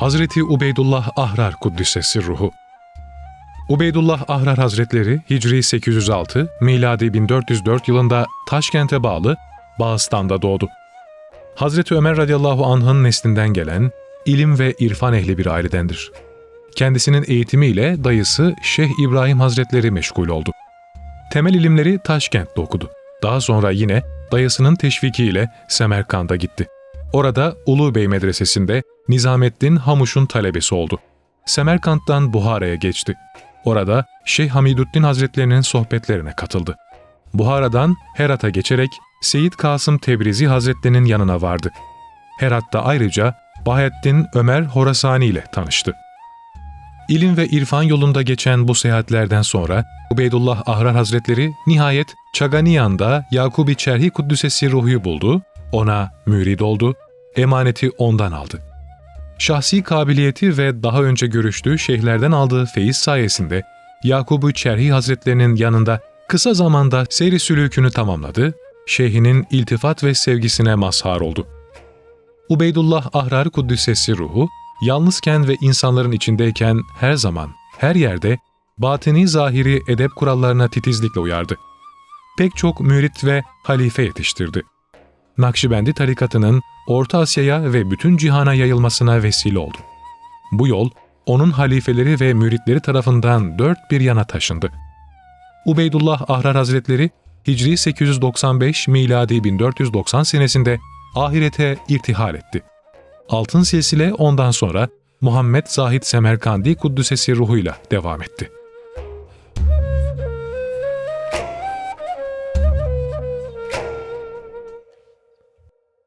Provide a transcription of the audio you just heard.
Hazreti Ubeydullah Ahrar Kuddisesi Ruhu Ubeydullah Ahrar Hazretleri Hicri 806, miladi 1404 yılında Taşkent'e bağlı Bağıstan'da doğdu. Hazreti Ömer radıyallahu anh'ın neslinden gelen ilim ve irfan ehli bir ailedendir. Kendisinin eğitimiyle dayısı Şeyh İbrahim Hazretleri meşgul oldu. Temel ilimleri Taşkent'te okudu. Daha sonra yine dayısının teşvikiyle Semerkand'a gitti. Orada Ulu Bey Medresesi'nde Nizamettin Hamuş'un talebesi oldu. Semerkant'tan Buhara'ya geçti. Orada Şeyh Hamiduddin Hazretlerinin sohbetlerine katıldı. Buhara'dan Herat'a geçerek Seyyid Kasım Tebrizi Hazretlerinin yanına vardı. Herat'ta ayrıca Bahettin Ömer Horasani ile tanıştı. İlim ve irfan yolunda geçen bu seyahatlerden sonra Ubeydullah Ahrar Hazretleri nihayet Çaganiyan'da Yakubi Çerhi Kuddüsesi Ruhu'yu buldu, ona mürid oldu, emaneti ondan aldı. Şahsi kabiliyeti ve daha önce görüştüğü şeyhlerden aldığı feyiz sayesinde Yakubu Çerhi Hazretlerinin yanında kısa zamanda seyri sülükünü tamamladı, şeyhinin iltifat ve sevgisine mazhar oldu. Ubeydullah Ahrar Kuddüsesi ruhu, yalnızken ve insanların içindeyken her zaman, her yerde batini zahiri edep kurallarına titizlikle uyardı. Pek çok mürit ve halife yetiştirdi. Nakşibendi tarikatının Orta Asya'ya ve bütün cihana yayılmasına vesile oldu. Bu yol, onun halifeleri ve müritleri tarafından dört bir yana taşındı. Ubeydullah Ahrar Hazretleri, Hicri 895 miladi 1490 senesinde ahirete irtihal etti. Altın silsile ondan sonra Muhammed Zahid Semerkandi Kuddüsesi ruhuyla devam etti.